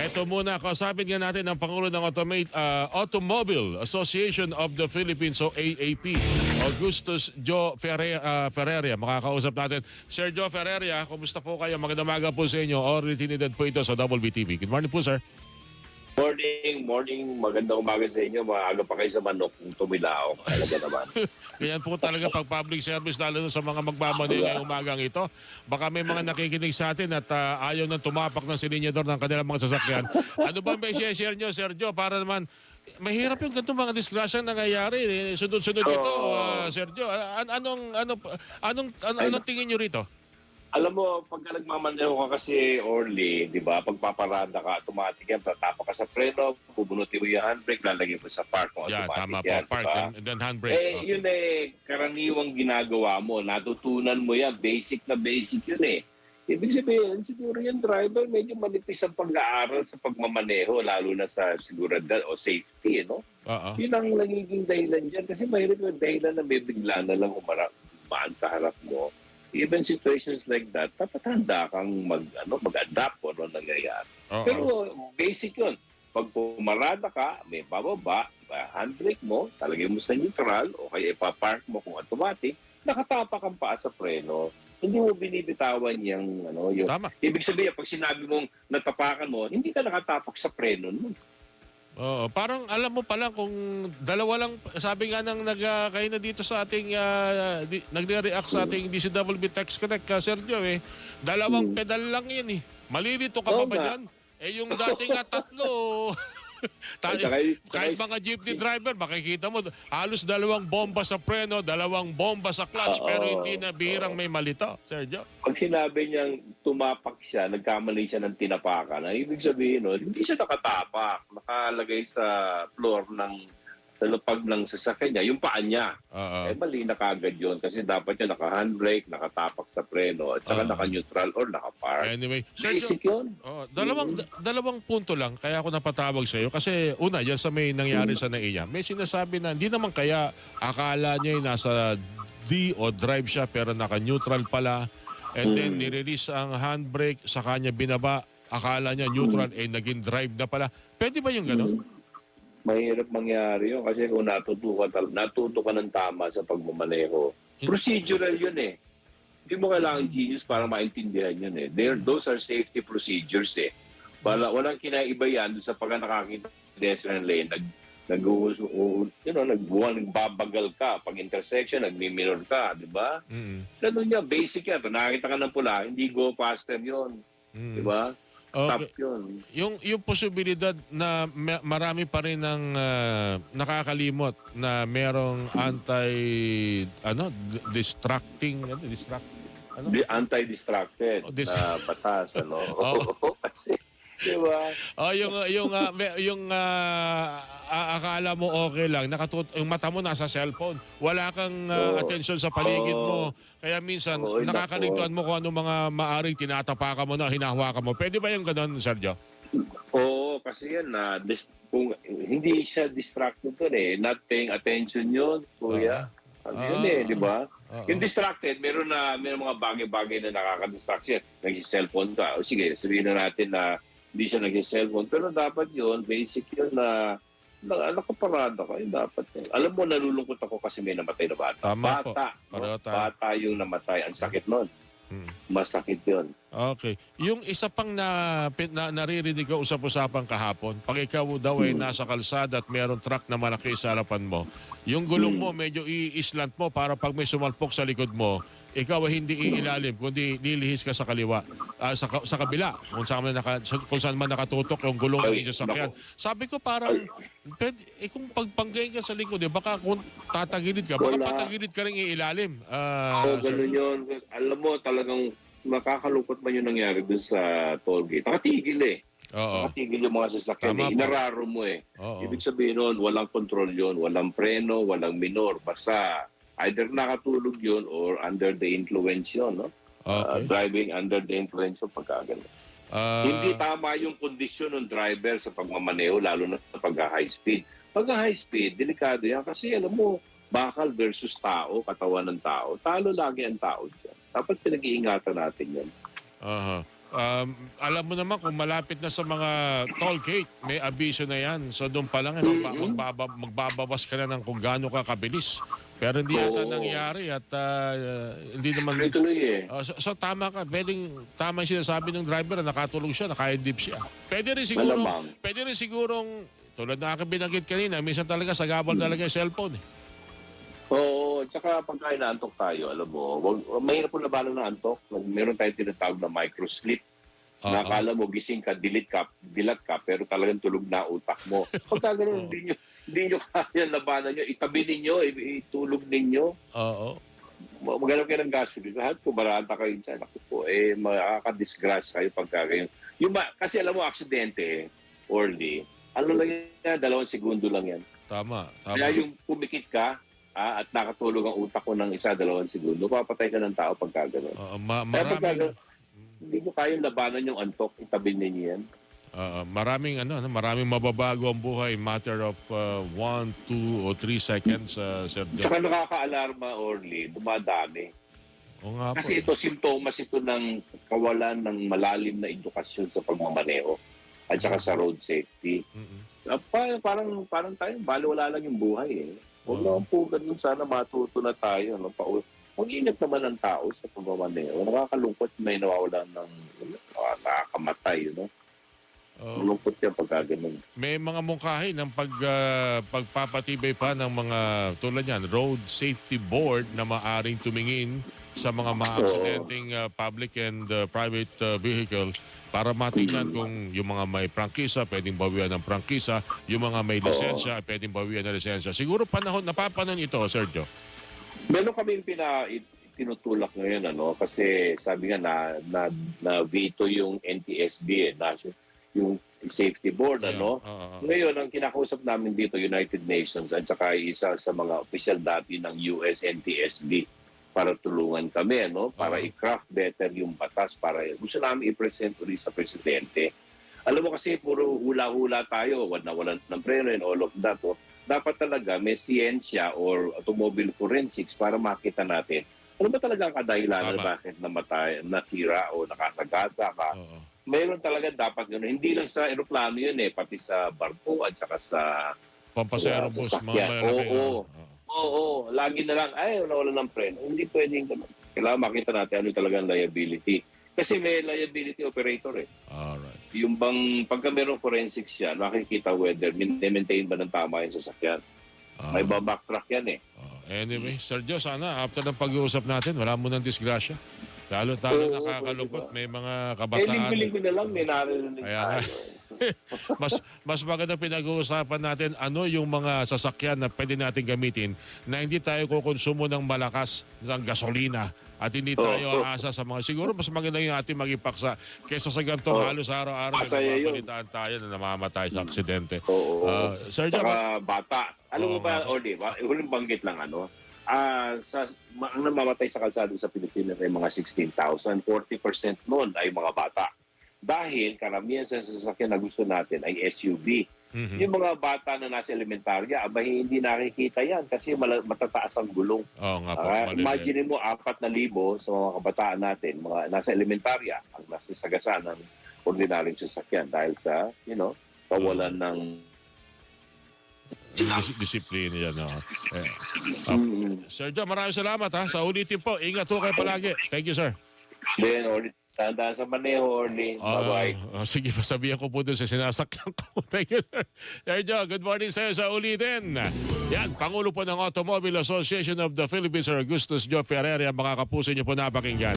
Eto muna, kausapin nga natin ang Pangulo ng Automate, ah, Automobile Association of the Philippines o AAP, Augustus Joe Ferre, ah, Ferreria. Makakausap natin. Sir Joe Ferreria, kumusta po kayo? Magandang umaga po sa inyo. Orly Tinidad po ito sa Double BTV. Good morning po, sir. Morning, morning. Magandang umaga sa inyo. Maaga pa kayo sa manok kung tumilaw. Talaga naman. Kaya po talaga pag public service, lalo sa mga magmamadali ngayong umagang ito, baka may mga nakikinig sa atin at ah, ayaw nang tumapak ng silinyador ng kanilang mga sasakyan. Ano ba may share nyo, Sergio, para naman mahirap yung ganitong mga disgrasya nangyayari. Eh, Sunod-sunod ito, ah, Sergio. An- anong, ano, anong, ano, anong tingin nyo rito? Alam mo, pagka nagmamaneho ka kasi early, di ba, pagpaparada ka, automatic yan, tatapa ka sa preno, bubunutin mo yung handbrake, lalagay mo sa park mo, Yeah, automatic tama po. yan, di Park ba? and, and then handbrake. Eh, Oh. yun eh, karaniwang ginagawa mo. Natutunan mo yan. Basic na basic yun eh. Ibig sabihin, siguro yung driver medyo manipis ang pag-aaral sa pagmamaneho, lalo na sa seguridad o safety, no? Oo. Yun ang nagiging dahilan dyan. Kasi mahirap yung dahilan na may bigla na lang umara- umaan sa harap mo. Even situations like that, dapat handa kang mag, ano, mag-adapt kung ano nangyayari. Oo. Pero basic yun. Pag pumarada ka, may bababa, handbrake mo, talagay mo sa neutral, o kaya ipapark mo kung automatic, nakatapak ang paa sa preno. Hindi mo binibitawan yung, ano, yung... Tama. Ibig sabihin, pag sinabi mong natapakan mo, hindi ka nakatapak sa preno nun. Oo, parang alam mo pala kung dalawa lang, sabi nga nang nag, ah, kayo na dito sa ating, uh, di, nagre-react sa ating DCWB Text Connect, ka Sergio eh, dalawang pedal lang yan eh. Malilito ka pa Oo ba dyan? Eh yung dating nga tatlo, tayo, kahit saka- mga jeepney driver, makikita mo, halos dalawang bomba sa preno, dalawang bomba sa clutch, Oo. pero hindi na bihirang may malito, Sergio. Pag sinabi niyang tumapak siya, nagkamali siya ng tinapakan, ang ibig sabihin nun, hindi siya nakatapak. Nakalagay sa floor ng sa lupag ng sasakyan niya, yung paa niya. Oo. Eh, mali na kagad yun kasi dapat niya naka-handbrake, nakatapak sa preno, at saka Oo. naka-neutral or naka-park. Anyway, Sergio, Basic yun. Oh, dalawang da- dalawang punto lang kaya ako napatawag sa iyo kasi una yan sa may nangyari sa NAIA. May sinasabi na hindi naman kaya akala niya ay nasa D o drive siya pero naka-neutral pala and then nirelease ang handbrake sa kanya binaba akala niya neutral eh naging drive na pala. Pwede ba yung ganun? Mahirap mangyari yun kasi kung natuto ka, natuto ka ng tama sa pagmamaneho. Procedural yun eh. Hindi mo kailangan genius para maintindihan yun eh. There, those are safety procedures eh. Wala, walang kinaiba yan sa pagka nakakita ng pedestrian lane, nag, nag you know, nag, nagbabagal ka. Pag intersection, nagmi-mirror ka, di ba? Mm. Ganun yan, basic yan. Pag nakakita ka ng pula, hindi go faster yun. Mm. Di ba? Okay. Stop yun. Yung yung posibilidad na ma- marami pa rin ng ah, nakakalimot na merong anti ano distracting ano distract ano Di- anti-distracted Oh, dis- na batas ano Oh. kasi di ba Oh, yung yung me- yung ah, a- akala mo okay lang, nakatut yung mata mo nasa cellphone. Wala kang ah, Oo. attention sa paligid mo. Kaya minsan Oo, nakakaligtuan mo kung ano mga maaring tinatapakan mo na hinahawakan mo. Pwede ba yung ganun, Sergio? oo kasi yan na dis- kung hindi siya distracted to eh not paying attention yun kuya ano yun Ah. eh di ba Oo. yung distracted meron na meron mga bagay-bagay na nakaka-distract siya nag-cellphone ka o sige sabihin na natin na hindi siya nag-cellphone pero dapat yun basic yun na na nakaparada ka yun dapat alam mo nalulungkot ako kasi may namatay na bata Tama po. bata no? Pareho tayo. bata yung namatay ang sakit nun Hmm. masakit yun Okay. Yung isa pang na, na naririnig ko usap-usapan kahapon, pag ikaw daw ay nasa kalsada at merong truck na malaki sa harapan mo, yung gulong mo medyo i-islant mo para pag may sumalpok sa likod mo, ikaw ay hindi iilalim, kundi lilihis ka sa kaliwa, ah, sa, sa kabila, kung saan, man naka, kung saan man nakatutok yung gulong ng inyong sakyan. Sabi ko parang, pwede, eh, kung pagpanggayin ka sa likod, eh, baka kung tatagilid ka, baka Wala. patagilid ka rin iilalim. Ah, Oo, sir. ganun yun. Alam mo, talagang makakalungkot man yung nangyari dun sa toll gate. Nakatigil eh. Oo. Nakatigil yung mga sasakyan. Tama Eh. Inararo mo eh. Oo. Ibig sabihin nun, walang control yun. Walang preno, walang minor. Basta either nakatulog yun or under the influence yun. No? Uh, Okay. driving under the influence yung pagkagano. Ah, Hindi tama yung kondisyon ng driver sa pagmamaneho, lalo na sa pag-high speed. Pag high speed, delikado yan kasi alam mo, bakal versus tao, katawan ng tao. Talo lagi ang tao dyan. Dapat pinag-iingatan natin yan. Aha. Um, alam mo naman kung malapit na sa mga toll gate, may abiso na yan. So doon pa lang, eh, magba- magbaba- magbabawas ka na ng kung gaano ka kabilis. Pero hindi yata Oo. nangyari at ah, hindi naman... Tuloy-tuloy eh. Oh, so, so tama ka, pwedeng tama yung sinasabi ng driver na nakatulog siya, nakahidip siya. Pwede rin siguro, Malamang. pwede rin sigurong, tulad na aking binanggit kanina, minsan talaga sagabal talaga yung cellphone. Eh. Oo, tsaka pagka inaantok tayo, alam mo, wag, mahirap po labanan ng antok. Meron tayong tinatawag na microsleep. Oo. Nakala mo, gising ka, delete ka, dilat ka, pero talagang tulog na utak mo. Pagka ganun, hindi nyo, hindi nyo kaya labanan nyo, itabi ninyo, itulog ninyo. Oo. Maghanap kayo ng gasoline. Lahat po, barata kayo dyan. Ako po, eh, makakadisgrace kayo pagka kayo. Yung, ma- kasi alam mo, aksidente, orly, ano lang yan, dalawang segundo lang yan. Tama, tama. Kaya yung pumikit ka, ah, at nakatulog ang utak ko ng isa, dalawang segundo, papatay ka ng tao pagka gano'n. Oo, ma- Kaya pagka hindi mo kayang labanan yung antok, itabi ninyo yan. Oo, maraming, ano, ano, maraming mababago ang buhay. Matter of uh, one, two, o three seconds, uh, Sir Jeff. Tsaka nakaka-alarma, Orly, dumadami. Oo nga po. Kasi ito, simptomas ito ng kawalan ng malalim na edukasyon sa pagmamaneho at saka sa road safety. Mm-mm. Ah, pa- parang parang tayo, baliwala lang yung buhay eh. Huwag Oo. naman po ganun sana matuto na tayo. No? Pa- Mag-ingat naman ang tao sa pagmamaneho. Nakakalungkot may nawawalan ng uh, nakakamatay. No? Oo. Malungkot yan pagka ganun. may mga mungkahi ng pag, ah, pagpapatibay pa ng mga tulad yan, road safety board na maaring tumingin sa mga ma-accidenting ah, public and ah, private ah, vehicle para matingnan kung yung mga may prangkisa, pwedeng bawian ng prangkisa, yung mga may lisensya, pwedeng bawian ng lisensya. Siguro panahon, napapanon ito, Sergio. Meron kami pina tinutulak ngayon ano kasi sabi nga na na, na veto yung NTSB eh, National yung safety board ano. Yeah, oo, oo. Ngayon ang kinakausap namin dito United Nations at saka isa sa mga official dati ng US NTSB para tulungan kami ano para Oo. i-craft better yung batas para gusto namin i-present ulit sa presidente. Alam mo kasi puro hula-hula tayo, wala wala ng preno and all of that. Oh. Dapat talaga may siyensya or automobile forensics para makita natin ano ba talaga ang kadahilanan Tama. bakit namatay, nasira o nakasagasa ka. Oo. Meron talaga dapat gano'n. Hindi lang sa eroplano yun eh, pati sa barko at saka sa Pampasero Sa bus, mga malalaki. Oo. oo. Oo, lagi na lang, ay, wala ng preno. Hindi pwedeng ganun. Kailangan makita natin ano talaga ang liability. Kasi may liability operator eh. Alright. Yung bang, pagka merong forensics yan, makikita whether min-maintain ba ng tama yung sasakyan. Ah. May babacktrack yan eh. Oh, anyway, Sergio, sana after ng pag-uusap natin, wala mo ng disgrasya. Lalo talo Oo, nakakalungkot, may mga Eh, kabataan. linggo-linggo na lang, may narinig Kaya nga. tayo. mas mas maganda pinag-uusapan natin ano yung mga sasakyan na pwede natin gamitin na hindi tayo kukonsumo ng malakas ng gasolina at hindi tayo aasa sa mga siguro mas maganda yung ating magipaksa kaysa sa ganito halos araw-araw Masaya may yun. tayo na namamatay sa aksidente. Oo. Ah, Sergio, Saka bata. Alam mo Oo, ba. Oli, ba, huling banggit lang ano, ah sa, ma- ang namamatay sa kalsado sa Pilipinas ay mga 16,000, 40% noon ay mga bata. Dahil karamihan sa sasakyan na gusto natin ay SUV. Mhm. Yung mga bata na nasa elementarya, abay hindi nakikita yan kasi mala- matataas ang gulong. Oo nga po. Maliliit. imagine mo, apat na libo sa mga kabataan natin, mga nasa elementarya, ang nasa sagasan ng ordinaryong sasakyan dahil sa, you know, kawalan ng Dis- disiplina yan. Oh. Eh, Ah. Mm. Sergio, maraming salamat ha. Sa ulitin po, ingat po kayo palagi. Thank you, sir. Then, Orly, tandaan sa maneho, Orly. Ah, Bye-bye. ah, sige, pasabihan ko po doon sa sinasakyan ko. Thank you, sir. Sergio, good morning sa'yo sa ulitin. Yan, Pangulo po ng Automobile Association of the Philippines, Sir Augustus Joe Ferreira, mga kapuso niyo po napakinggan.